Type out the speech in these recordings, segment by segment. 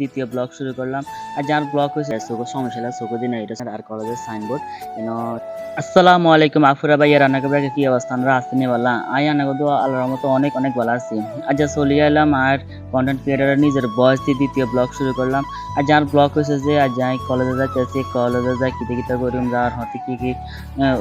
দ্বিতীয় ব্লগ শুরু করলাম। আর যার ব্লগ হয়েছে চোখ সমস্যা চোখ দিন এটা আর কলেজের সাইনবোর্ড কেন? আসসালামু আলাইকুম, আফুরা ভাই, আর আনাকে কি অবস্থা? আমরা আসতে বললাম আই, আনাকে তো আল্লাহর মতো অনেক অনেক ভালো আছি। আর যা চলিয়ে এলাম, আর কন্টেন্ট ক্রিয়েটারের নিজের বয়স দিয়ে দ্বিতীয় ব্লগ শুরু করলাম। আর যার ব্লগ হয়েছে যে, আর যাই কলেজে যাইতেছি কলেজে যাই কিতে কিতে করিম যার হতে কি কি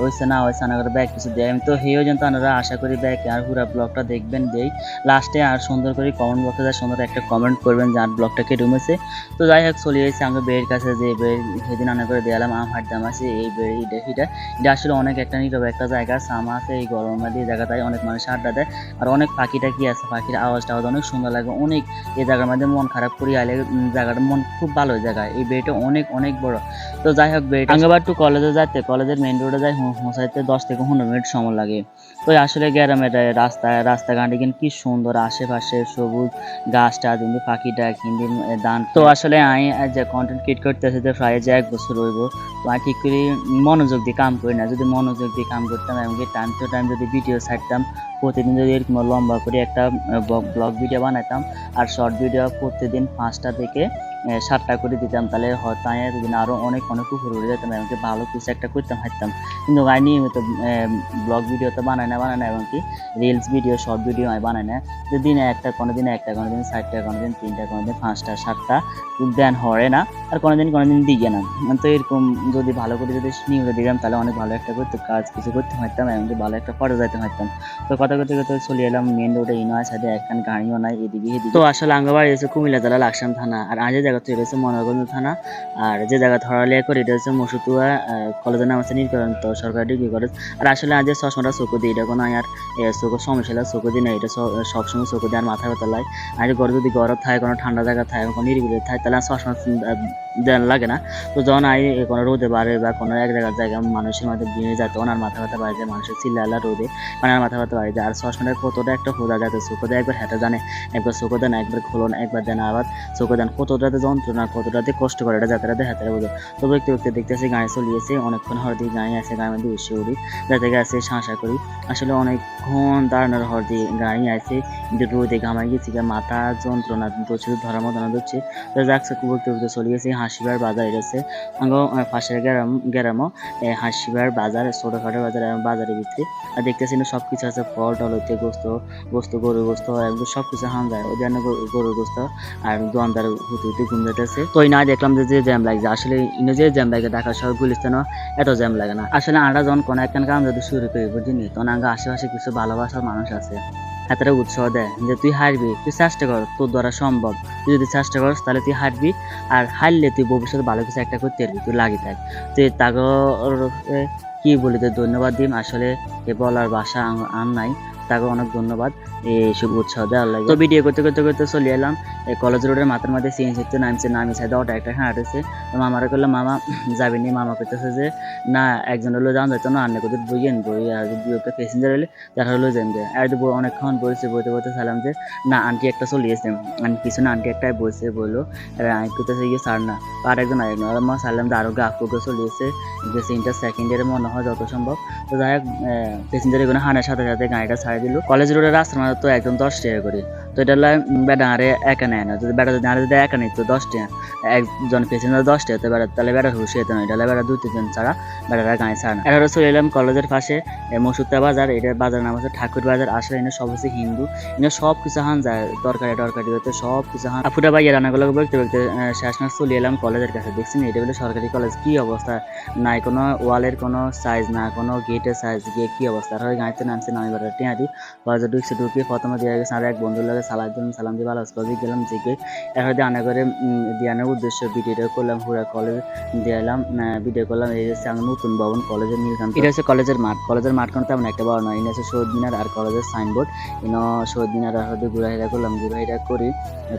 হয়েছে না হয়েছে করে ব্যাগ কিছু দেয়। তো হেও যেন আপনারা আশা করি ব্যাগ আর পুরো ব্লগটা দেখবেন, দেই। লাস্টে আর সুন্দর করে কমেন্ট বক্সে যা সুন্দর একটা কমেন্ট করবেন, যার ব্লগটা কে রুমেছে তো যাই হোক, চলে এসেছি আমরা বেড়ির কাছে যে বেড় সেদিন অনেক করে দেয়ালাম, আম হাঁটতাম আছে, এই বেড়ি, এটা এটা আসলে অনেক একটা নীরব একটা জায়গা, সাম আছে, এই গরমের দিয়ে জায়গাটায় অনেক মানুষ আড্ডা দেয়। আর অনেক পাখিটা কি আছে, পাখির আওয়াজ অনেক সুন্দর লাগে, অনেক এই জায়গার মধ্যে মন খারাপ করি আইলে জায়গাটা মন খুব ভালো জায়গা, এই বেড়িটা অনেক অনেক বড়। তো যাই হোক বেড় আঙ্গাবার টু কলেজে যাইতে কলেজের মেন রোডে যাই হোসাইতে দশ থেকে পনেরো মিনিট সময় লাগে। তো আসলে গ্রামের রাস্তায় রাস্তাঘাটে কিন্তু কি সুন্দর আশেপাশে সবুজ গাছ টাছ কিন্তু পাখি ডাক হিন্দি দান। তো আসলে আমি যে কন্টেন্ট ক্রিয়েট করতেছি যে প্রায় যে এক বছর হইব, তো আমি ঠিক করি মনোযোগ দিয়ে কাম করি না। যদি মনোযোগ দিয়ে কাম করতাম এমনকি টাইম টু টাইম যদি ভিডিও ছাড়তাম, প্রতিদিন যদি এরকম লম্বা করে একটা ব্লগ ভিডিও বানাইতাম আর শর্ট ভিডিও প্রতিদিন পাঁচটা থেকে সাতটা করে দিতাম, তাহলে হয়তো আমি এতদিন আরও অনেক অনেক উপরে উঠে যেতাম এমনকি ভালো কিছু একটা করতাম, হাঁটতাম। কিন্তু আমি নিয়মিত ব্লগ ভিডিও তো বানাই না বানাই না এমনকি রিলস ভিডিও শর্ট ভিডিও আমি বানাই না। যে দিনে একটা কোনো দিন একটা কোনো দিন চারটা কোনো দিন তিনটা কোনো দিন পাঁচটা, সাতটা দেন হয় না, আর কোনো দিন কোনো দিন দিকে না। তো এরকম যদি ভালো করে যদি নিয়মিত দিতাম, তাহলে অনেক ভালো একটা করতে, কাজ কিছু করতে পারতাম এমনকি ভালো একটা ফটো যাইতে পারতাম। তো কথা করতে করতে চলে এলাম মেন রোডে ইনোয়ার সাথে একখান গাড়িও নাই, এদিকে তো আসলে আঙ্গাবাড়ি এসে কুমিল্লা জেলা লাকসাম থানা, আর আজ যে জায়গা তো এটা হচ্ছে মনোরগঞ্জ থানা। আর যে জায়গা ধরালিয়া করে এটা হচ্ছে মসুতুয়া কলেজের নাম আছে নীলকরন্ত সরকারি ডিগ্রি কলেজ। আর আসলে আজ চশমাটা চোখ দিই, এটা কোনো আর চোখের সমস্যা চোখ দিই না, এটা সবসময় চোখ দিয়ে আর মাথা ব্যথা লাগে। আর ঘরে যদি গরম থাকে, কোনো ঠান্ডা জায়গা থাকে, কোনো নিরিবিলি থাকে, তাহলে চশমা দেন লাগে না। তো যখন আই কোনো রোদে বাড়ে বা কোনো এক জায়গার জায়গায় মানুষের মধ্যে ভিড়ে যায় তখন আর মাথা ব্যথা বাড়ি যায়, মানুষের চিল্লালা রোদে মানে আর মাথা ব্যথা বাড়ি যায়। আর চশমাটা কতটা একটা খোঁজা যায়, তো চোখে একবার হেঁটে জানে, একবার চোখে দেন, একবার খোলন, একবার দেন আবার চোখে দেন কতটাতে যন্ত্রণা কতটাতে কষ্ট করে, এটা যাতায়াতে হাতে বোঝো। তো দেখতে দেখতে দেখতেছি গাড়ি চলিয়েছে, অনেকক্ষণ হরদি গাড়ি আছে গাড়ির মধ্যে উঠে উড়ি, যাতে গেছে শাঁসা করি। আসলে অনেকক্ষণ দাঁড়ানোর হরদি গাড়ি আছে, কিন্তু রোদে ঘামাই গেছি মাথা যন্ত্রণা প্রচুর ধরার মতো হচ্ছে। তো যাচ্ছে বলতে বলতে চলে গেছি হাসিবার বাজার এসেছে। আঙ্গ পাশের গ্রাম, গ্রামও হাসিবার বাজার, ছোটোখাটো বাজার বাজারের ভিতরে। আর দেখতেছি না সব কিছু আছে, ফল, টল হইতে গোস্ত গোস্ত, গরুর গোস্ত একদম সব কিছু হাম যায় জন্য গরুর গোস্ত আর দোয়ানদার হুতে হুতে ঘুম যেতেছে তো না, দেখলাম যে জ্যাম লাগছে। আসলে যে জ্যাম লাগে ঢাকা শহর এত জ্যাম লাগে না। আসলে আমরা যখন কোনো কাম যদি শুরু করি বুঝিনি তখন আশেপাশে কিছু ভালোবাসার মানুষ আছে। হাতেরা উৎসাহ দেয় যে, তুই হারবি, তুই চেষ্টা কর, তোর দ্বারা সম্ভব। তুই যদি চেষ্টা করিস তাহলে তুই হারবি। আর হারলে তুই ভবিষ্যতে ভালো কিছু একটা করতে পারবি, তুই লাগি থাক। তুই তাকে কি বলি ধন্যবাদ দিম। আসলে এ বলার আম- আর নাই। তাকে অনেক ধন্যবাদ এইসব উৎসাহ দেওয়ার লাগে। তো ভিডিও করতে করতে করতে চলে এলাম এই কলেজ রোডের মাথার মধ্যে সিএন হচ্ছে নামছে নামি সাইডে অটো একটা হাঁটেছে তো মামারা করলাম মামা, যাবি নি? মামা করতেছে যে, না, একজন হলো যান যাইতো না আন্নে কোথাও বইয়েন বই আর দুই একটা প্যাসেঞ্জার হলে তারা হলো যেন যে আর তো অনেকক্ষণ বলছে বইতে বলতে সালাম যে, না আন্টি একটা চলিয়েছে আমি পিছনে আন্টি একটাই বলছে বলল আর আমি করতেছে গিয়ে সার না। আর একজন আরেকজন আর মা সারলাম যে, আরও গাফ করে চলিয়েছে যে সিনটা সেকেন্ড ইয়ারে মনে হয় যত সম্ভব। তো যাই হোক প্যাসেঞ্জার এগুলো হানার সাথে সাথে গাড়িটা ছাড়ে দিল। কলেজ রোডের মধ্যে তো একদম দশ টাকা করে। তো এটা বেটা আরে একা নেয় না। যদি বেটা যদি আরে যদি একা নিত দশ টাকা একজন প্যাসেঞ্জার দশটা তো বেটা তাহলে বেটা হুশি হতো না। এটা বেটা দুই তিনজন ছাড়া বেটারা গাড়ি ছাড়ে না। এটা চলে এলাম কলেজের পাশে মসুত্তা বাজার। এটা বাজার নাম হচ্ছে ঠাকুর বাজার। আসলে এনে সব হচ্ছে হিন্দু। এনে সব কিছু হান যায় তরকারি টরকারি হতে সব কিছু হান। ফুটা বাইয়া রান্নাগুলো দেখতে দেখতে আহ, শেষ মাস চলে এলাম কলেজের কাছে। দেখছি না এটা বলে সরকারি কলেজ। কি অবস্থা? নাই কোনো ওয়ালের কোনো সাইজ না কোনো গেটের সাইজ গিয়ে কি অবস্থা? ওই গাড়িতে নামছে নামি বেড়া টিয়াদি কলেজে ঢুকছে ঢুকিয়ে প্রথমে দিয়ে গেছে আর এক বন্ধুর লাগে সালাদ দিলাম, সালাম দিয়ে ভালো আসলো গেলাম এরপর দিয়ে আনা করে দিয়ানোর উদ্দেশ্য ভিডিওটা করলাম পুরো কলেজ দিয়ে এলাম ভিডিও করলাম, এই হচ্ছে আমার নতুন ভবন কলেজের নীলকান্ত এটা হচ্ছে কলেজের মাঠ। কলেজের মাঠ কোনো তেমন একটা বড় নয়, এটা হচ্ছে শহীদ মিনার আর কলেজের সাইনবোর্ড ইনো শহীদ মিনার আর হচ্ছে ঘুরাহিরা করলাম ঘুরাহিরা করি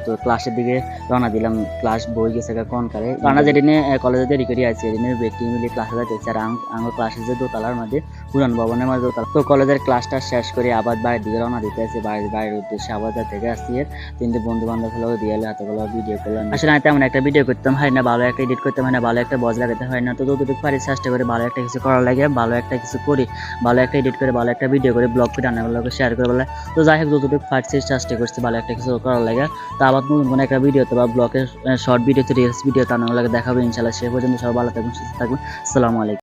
তো ক্লাসের দিকে রওনা দিলাম। ক্লাস বই গেছে কোন কারে? রানা যেদিনে কলেজে দেরি করে আছে এদিনে ব্যক্তি মিলে ক্লাসে যাইতেছে, আর আম- আমার ক্লাসের যে দোতলার মধ্যে পুরান ভবনের মাঝে তো কলেজের ক্লাসটা শেষ করে আবার বাড়ির দিকে রওনা দিতে আসি। বাড়ির বাড়ির উদ্দেশ্যে আবার থেকে আসছি এর তিনটে বন্ধু বান্ধব হলো দিয়ে এলো হাতগুলো ভিডিও করলাম আসলে আমি তেমন একটা ভিডিও করতাম, হয় না ভালো একটা এডিট করতে হয় না ভালো একটা বজ লাগাতে হয় না। তো যতটুকু পারি চেষ্টা করে ভালো একটা কিছু করার লাগে, ভালো একটা কিছু করি, ভালো একটা এডিট করে, ভালো একটা ভিডিও করে ব্লগ করে রান্নাগুলোকে শেয়ার করে বলে। তো যাই হোক, যতটুকু পারছি চেষ্টা করছি ভালো একটা কিছু করার লাগে। তো আবার নতুন কোনো একটা ভিডিওতে বা ব্লগের শর্ট ভিডিওতে রিলস ভিডিওতে রান্নাগুলোকে দেখাবো ইনশাল্লাহ সে পর্যন্ত সবাই ভালো থাকবেন সুস্থ থাকবেন আলাইকুম।